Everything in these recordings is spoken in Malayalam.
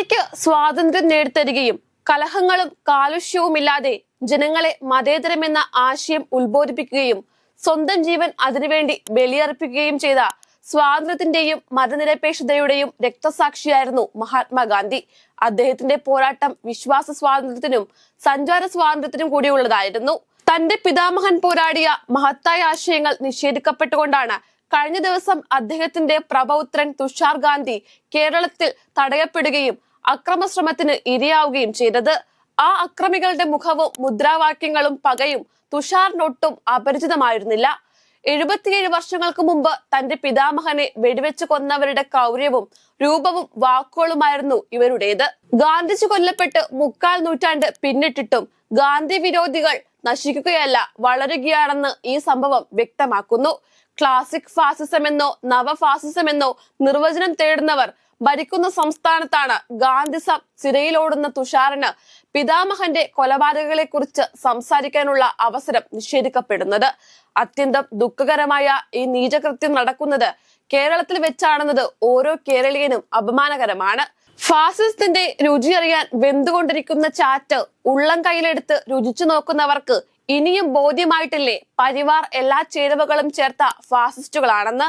ഇന്ത്യയ്ക്ക് സ്വാതന്ത്ര്യം നേടിത്തരികയും കലഹങ്ങളും കാലുഷ്യവുമില്ലാതെ ജനങ്ങളെ മതേതരമെന്ന ആശയം ഉത്ബോധിപ്പിക്കുകയും സ്വന്തം ജീവൻ അതിനുവേണ്ടി ബലിയർപ്പിക്കുകയും ചെയ്ത സ്വാതന്ത്ര്യത്തിന്റെയും മതനിരപേക്ഷതയുടെയും രക്തസാക്ഷിയായിരുന്നു മഹാത്മാഗാന്ധി. അദ്ദേഹത്തിന്റെ പോരാട്ടം വിശ്വാസ സ്വാതന്ത്ര്യത്തിനും സഞ്ചാര സ്വാതന്ത്ര്യത്തിനും കൂടിയുള്ളതായിരുന്നു. തന്റെ പിതാമഹൻ പോരാടിയ മഹത്തായ ആശയങ്ങൾ നിഷേധിക്കപ്പെട്ടുകൊണ്ടാണ് കഴിഞ്ഞ ദിവസം അദ്ദേഹത്തിന്റെ പ്രഭൗത്രൻ തുഷാർ ഗാന്ധി കേരളത്തിൽ തടയപ്പെടുകയും അക്രമശ്രമത്തിന് ഇരയാവുകയും ചെയ്തത്. ആ അക്രമികളുടെ മുഖവും മുദ്രാവാക്യങ്ങളും പകയും തുഷാറിനൊട്ടും അപരിചിതമായിരുന്നില്ല. എഴുപത്തിയേഴ് വർഷങ്ങൾക്ക് മുമ്പ് തന്റെ പിതാമഹനെ വെടിവെച്ച് കൊന്നവരുടെ കൗര്യവും രൂപവും വാക്കുകളുമായിരുന്നു ഇവരുടേത്. ഗാന്ധിജി കൊല്ലപ്പെട്ട് മുക്കാൽ നൂറ്റാണ്ട് പിന്നിട്ടിട്ടും ഗാന്ധി വിരോധികൾ നശിക്കുകയല്ല വളരുകയാണെന്ന് ഈ സംഭവം വ്യക്തമാക്കുന്നു. ക്ലാസിക് ഫാസിസം എന്നോ നവ ഫാസിസം നവഫാസിസമെന്നോ നിർവചനം തേടുന്നവർ ഭരിക്കുന്ന സംസ്ഥാനത്താണ് ഗാന്ധിസം ചിരയിലോടുന്ന തുഷാറിന് പിതാമഹന്റെ കൊലപാതകങ്ങളെ കുറിച്ച് സംസാരിക്കാനുള്ള അവസരം നിഷേധിക്കപ്പെടുന്നത്. അത്യന്തം ദുഃഖകരമായ ഈ നീചകൃത്യം നടക്കുന്നത് കേരളത്തിൽ വെച്ചാണെന്നത് ഓരോ കേരളീയനും അപമാനകരമാണ്. ഫാസിസത്തിന്റെ രുചിയറിയാൻ വെന്തുകൊണ്ടിരിക്കുന്ന ചാറ്റ് ഉള്ളം കയ്യിലെടുത്ത് രുചിച്ചു നോക്കുന്നവർക്ക് ഇനിയും ബോധ്യമായിട്ടില്ലേ? പരിവാർ എല്ലാ ചേരുവകളും ചേർത്ത ഫാസിസ്റ്റുകളാണെന്ന്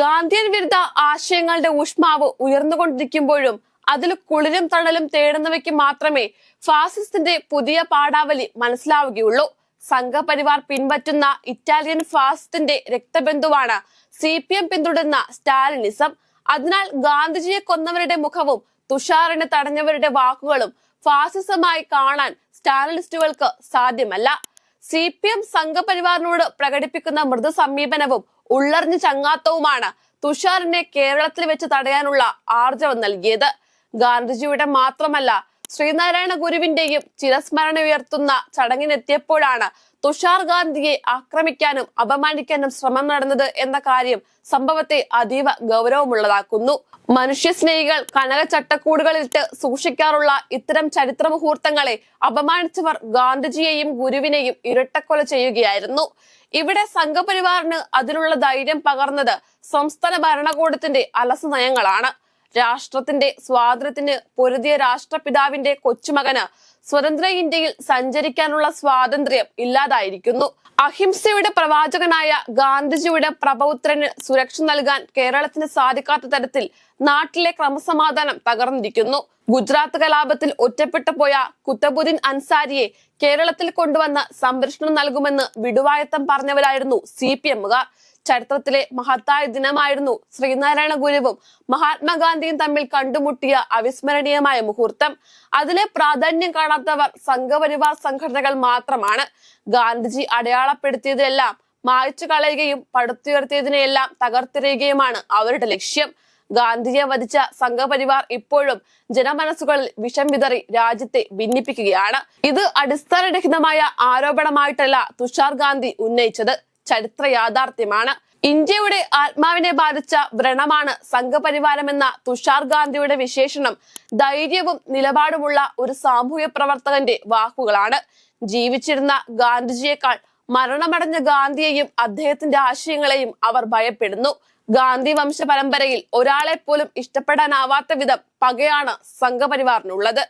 ഗാന്ധിയൻ വിരുദ്ധ ആശയങ്ങളുടെ ഊഷ്മാവ് ഉയർന്നുകൊണ്ടിരിക്കുമ്പോഴും അതിൽ കുളിരും തണലും തേടുന്നവയ്ക്ക് മാത്രമേ ഫാസിസ്റ്റിന്റെ പുതിയ പാടാവലി മനസ്സിലാവുകയുള്ളൂ. സംഘപരിവാർ പിൻപറ്റുന്ന ഇറ്റാലിയൻ ഫാസിസ്റ്റിന്റെ രക്തബന്ധുവാണ് സി പി എം പിന്തുടരുന്ന സ്റ്റാലിനിസം. അതിനാൽ ഗാന്ധിജിയെ കൊന്നവരുടെ മുഖവും തുഷാറിനെ തടഞ്ഞവരുടെ വാക്കുകളും ഫാസിസമായി കാണാൻ സ്റ്റാലിനിസ്റ്റുകൾക്ക് സാധ്യമല്ല. സി പി എം സംഘപരിവാറിനോട് പ്രകടിപ്പിക്കുന്ന മൃദു സമീപനവും ഉള്ളറിഞ്ഞ ചങ്ങാത്തവുമാണ് തുഷാറിനെ കേരളത്തിൽ വെച്ച് തടയാനുള്ള ആർജവം നൽകിയത്. ഗാന്ധിജിയുടെ മാത്രമല്ല ശ്രീനാരായണ ഗുരുവിന്റെയും ചിരസ്മരണ ഉയർത്തുന്ന ചടങ്ങിനെത്തിയപ്പോഴാണ് തുഷാർ ഗാന്ധിയെ ആക്രമിക്കാനും അപമാനിക്കാനും ശ്രമം നടന്നത് എന്ന കാര്യം സംഭവത്തെ അതീവ ഗൗരവമുള്ളതാക്കുന്നു. മനുഷ്യസ്നേഹികൾ കനക ചട്ടക്കൂടുകളിട്ട് സൂക്ഷിക്കാറുള്ള ഇത്തരം ചരിത്ര മുഹൂർത്തങ്ങളെ അപമാനിച്ചവർ ഗാന്ധിജിയെയും ഗുരുവിനെയും ഇരട്ടക്കൊല ചെയ്യുകയായിരുന്നു. ഇവിടെ സംഘപരിവാറിന് അതിനുള്ള ധൈര്യം പകർന്നത് സംസ്ഥാന ഭരണകൂടത്തിന്റെ അലസ നയങ്ങളാണ്. രാഷ്ട്രത്തിന്റെ സ്വാതന്ത്ര്യത്തിന് പൊരുതിയ രാഷ്ട്രപിതാവിന്റെ കൊച്ചുമകന് സ്വതന്ത്ര ഇന്ത്യയിൽ സഞ്ചരിക്കാനുള്ള സ്വാതന്ത്ര്യം ഇല്ലാതായിരിക്കുന്നു. അഹിംസയുടെ പ്രവാചകനായ ഗാന്ധിജിയുടെ പ്രപൗത്രന് സുരക്ഷ നൽകാൻ കേരളത്തിന് സാധിക്കാത്ത തരത്തിൽ നാട്ടിലെ ക്രമസമാധാനം തകർന്നിരിക്കുന്നു. ഗുജറാത്ത് കലാപത്തിൽ ഒറ്റപ്പെട്ടു പോയ കുത്തബുദ്ദീൻ അൻസാരിയെ കേരളത്തിൽ കൊണ്ടുവന്ന് സംരക്ഷണം നൽകുമെന്ന് വിടുവായത്തം പറഞ്ഞവരായിരുന്നു സി പി എമ്മുകാർ. ചരിത്രത്തിലെ മഹത്തായ ദിനമായിരുന്നു ശ്രീനാരായണ ഗുരുവും മഹാത്മാഗാന്ധിയും തമ്മിൽ കണ്ടുമുട്ടിയ അവിസ്മരണീയമായ മുഹൂർത്തം. അതിലെ പ്രാധാന്യം കാണാത്തവർ സംഘപരിവാർ സംഘടനകൾ മാത്രമാണ്. ഗാന്ധിജി അടയാളപ്പെടുത്തിയതെല്ലാം മായ്ച്ചു കളയുകയും പടുത്തുയർത്തിയതിനെയെല്ലാം തകർത്തെറിയുകയുമാണ് അവരുടെ ലക്ഷ്യം. ഗാന്ധിജിയെ വധിച്ച സംഘപരിവാർ ഇപ്പോഴും ജനമനസ്സുകളിൽ വിഷം വിതറി രാജ്യത്തെ ഭിന്നിപ്പിക്കുകയാണ്. ഇത് അടിസ്ഥാനരഹിതമായ ആരോപണമായിട്ടല്ല തുഷാർ ഗാന്ധി ഉന്നയിച്ചത്. ചരിത്ര യാഥാർത്ഥ്യമാണ്. ഇന്ത്യയുടെ ആത്മാവിനെ ബാധിച്ച വ്രണമാണ് സംഘപരിവാരമെന്ന തുഷാർ ഗാന്ധിയുടെ വിശേഷണം ധൈര്യവും നിലപാടുമുള്ള ഒരു സാമൂഹ്യ പ്രവർത്തകന്റെ വാക്കുകളാണ്. ജീവിച്ചിരുന്ന ഗാന്ധിജിയേക്കാൾ മരണമടഞ്ഞ ഗാന്ധിയെയും അദ്ദേഹത്തിന്റെ ആശയങ്ങളെയും അവർ ഭയപ്പെടുന്നു. ഗാന്ധി വംശ പരമ്പരയിൽ ഒരാളെ പോലും ഇഷ്ടപ്പെടാനാവാത്ത വിധം പകയാണ് സംഘപരിവാറിനുള്ളത്.